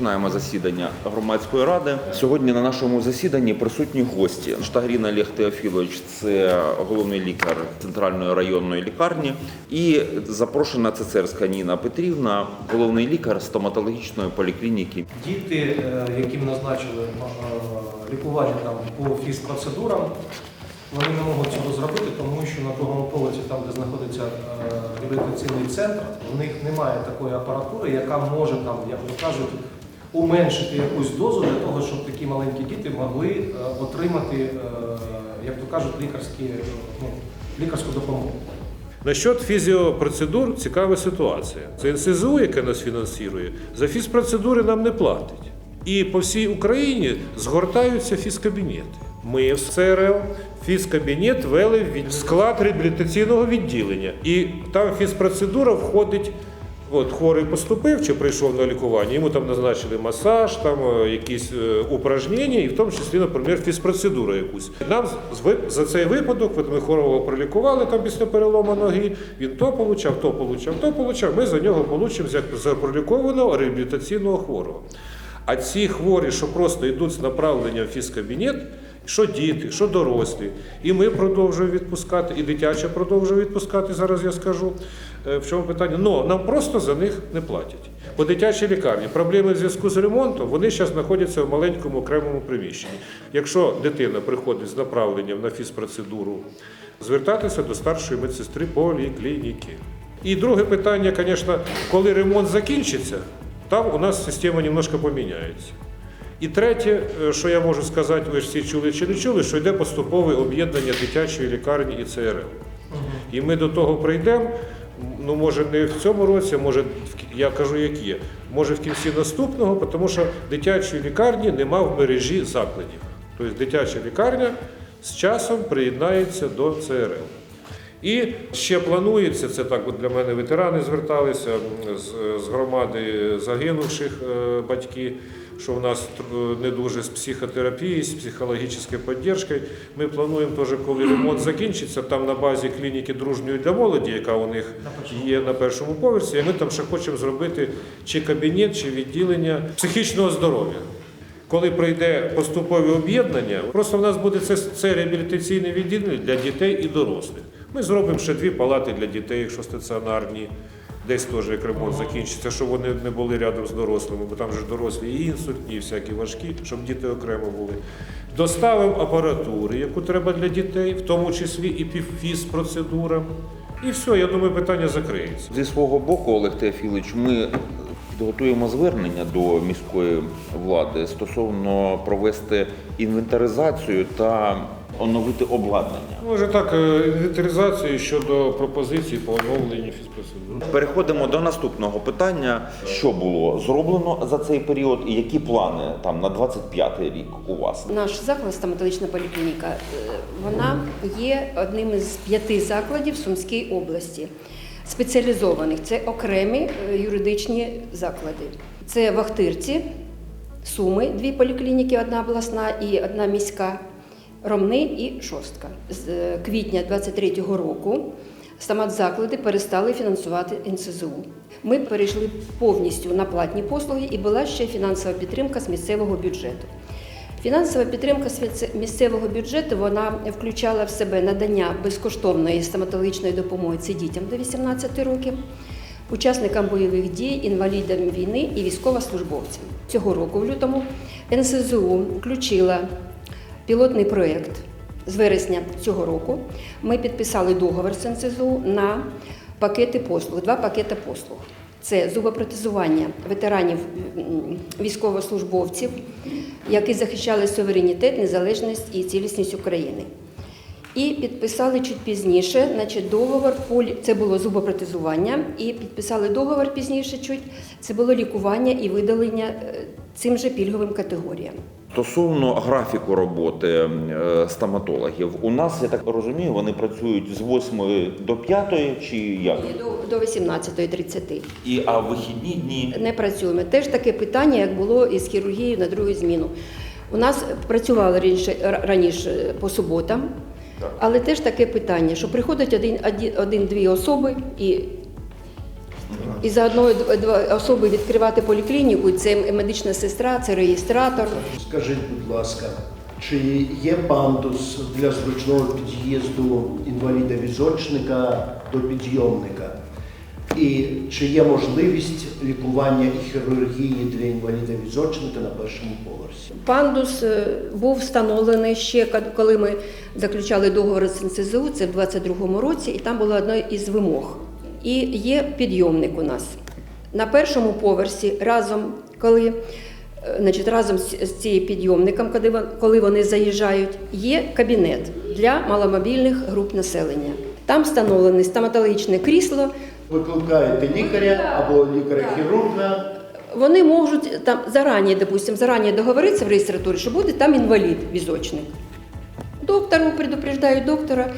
Розпочинаємо засідання громадської ради. Сьогодні на нашому засіданні присутні гості. Штагрін Олег Теофілович, це головний лікар центральної районної лікарні, і запрошена цесарська Ніна Петрівна, головний лікар стоматологічної поліклініки. Діти, е, яким назначили е, лікування там по фізпроцедурам, вони не можуть цього зробити, тому що на другому поверсі, там де знаходиться е, реабілітаційний центр, у них немає такої апаратури, яка може там, як то кажуть, уменшити якусь дозу для того, щоб такі маленькі діти могли е, отримати, е, як то кажуть, лікарські, е, ну, лікарську допомогу. Насчет фізіопроцедур цікава ситуація. Це НСЗУ, яке нас фінансує, за фізпроцедури нам не платить. І по всій Україні згортаються фізкабінети. Ми в ЦРЛ фізкабінет вели в склад реабілітаційного відділення. І там фізпроцедура входить. От хворий поступив чи прийшов на лікування, йому там назначили масаж, там е, якісь е, упражнення, і в тому числі, наприклад, фізпроцедуру якусь. Нам за цей випадок, ми хворого пролікували там після перелому ноги, він то получав, то получав, то получав. Ми за нього получимо як за пролікованого реабілітаційного хворого. А ці хворі, що просто йдуть з направленням в фізкабінет, що діти, що дорослі, і ми продовжуємо відпускати, і дитяча продовжує відпускати. Зараз я скажу е, в чому питання. Ну нам просто за них не платять. По дитячій лікарні проблеми в зв'язку з ремонтом вони зараз знаходяться в маленькому окремому приміщенні. Якщо дитина приходить з направленням на фізпроцедуру, звертатися до старшої медсестри поліклініки. І друге питання, звісно, коли ремонт закінчиться, там у нас система немножко поміняється. І третє, е, що я можу сказати, ви ж всі чули чи не чули, що йде поступове об'єднання дитячої лікарні і ЦРЛ. І ми до того прийдемо. Ну, може, не в цьому році, може, я кажу, як є. Може, в кінці наступного, тому що дитячої лікарні нема в мережі закладів. Тобто дитяча лікарня з часом приєднається до ЦРЛ. І ще планується, це так от для мене ветерани зверталися з, громади загинувших е, батьки, що в нас не дуже з психотерапією, з психологічною підтримкою. Ми плануємо теж, коли ремонт закінчиться, там на базі клініки дружньої для молоді, яка у них є на першому поверсі, і ми там ще хочемо зробити чи кабінет, чи відділення психічного здоров'я. Коли пройде поступове об'єднання, просто в нас буде це, це реабілітаційне відділення для дітей і дорослих. Ми зробимо ще дві палати для дітей, якщо стаціонарні, десь теж як ремонт закінчиться, щоб вони не були рядом з дорослими, бо там же дорослі і інсультні, і всякі важкі, щоб діти окремо були. Доставимо апаратури, яку треба для дітей, в тому числі і півфіз-процедура. І все, я думаю, питання закриється. Зі свого боку, Олег Теофілович, ми підготуємо звернення до міської влади стосовно провести інвентаризацію та оновити обладнання. Може так, е, інвентаризацію щодо пропозицій по оновленню фізпроцедур. Переходимо до наступного питання: що було зроблено за цей період, і які плани там на 25-й рік у вас? Наш заклад стоматологічна поліклініка, е, вона є одним із п'яти закладів в Сумській області. Спеціалізованих це окремі е, юридичні заклади. Це в Ахтирці, Суми, дві поліклініки, одна обласна і одна міська, Ромни і Шостка. З е, квітня 23-го року стоматзаклади перестали фінансувати НСЗУ. Ми перейшли повністю на платні послуги і була ще фінансова підтримка з місцевого бюджету. Фінансова підтримка місцевого бюджету вона включала в себе надання безкоштовної стоматологічної допомоги це дітям до 18 років, учасникам бойових дій, інвалідам війни і військовослужбовцям. Цього року, в лютому, НСЗУ включила пілотний проєкт з вересня цього року. Ми підписали договір з НСЗУ на пакети послуг, два пакети послуг. Це зубопротезування ветеранів військовослужбовців, які захищали суверенітет, незалежність і цілісність України. І підписали чуть пізніше, значить, договор це було зубопротезування, і підписали договор пізніше, чуть це було лікування і видалення е, цим же пільговим категоріям. Стосовно графіку роботи е, стоматологів, у нас, я так розумію, вони працюють з 8 до 5 чи як? До, до 18.30. І а вихідні дні Не працюємо. Теж таке питання, як було із хірургією на другу зміну. У нас працювали раніше, раніше по суботам, але теж таке питання, що приходить один- один- один-дві особи і І за д- особи відкривати поліклініку, це медична сестра, це реєстратор. Скажіть, будь ласка, чи є пандус для зручного під'їзду інваліда-візочника до підйомника? І чи є можливість лікування і хірургії для інваліда-візочника на першому поверсі? Пандус е, був встановлений ще коли ми заключали договор з НСЗУ, це в 22-му році, і там була одна із вимог. І є підйомник у нас. На першому поверсі разом, коли е, значить, разом з цим підйомником, коли коли вони заїжджають, є кабінет для маломобільних груп населення. Там встановлене стоматологічне крісло, Викликаєте лікаря або лікаря-хірурга. Вони можуть там зарані, допустим, зарані договоритися в реєстратурі, що буде там інвалід візочник. Доктору предупреждають доктора,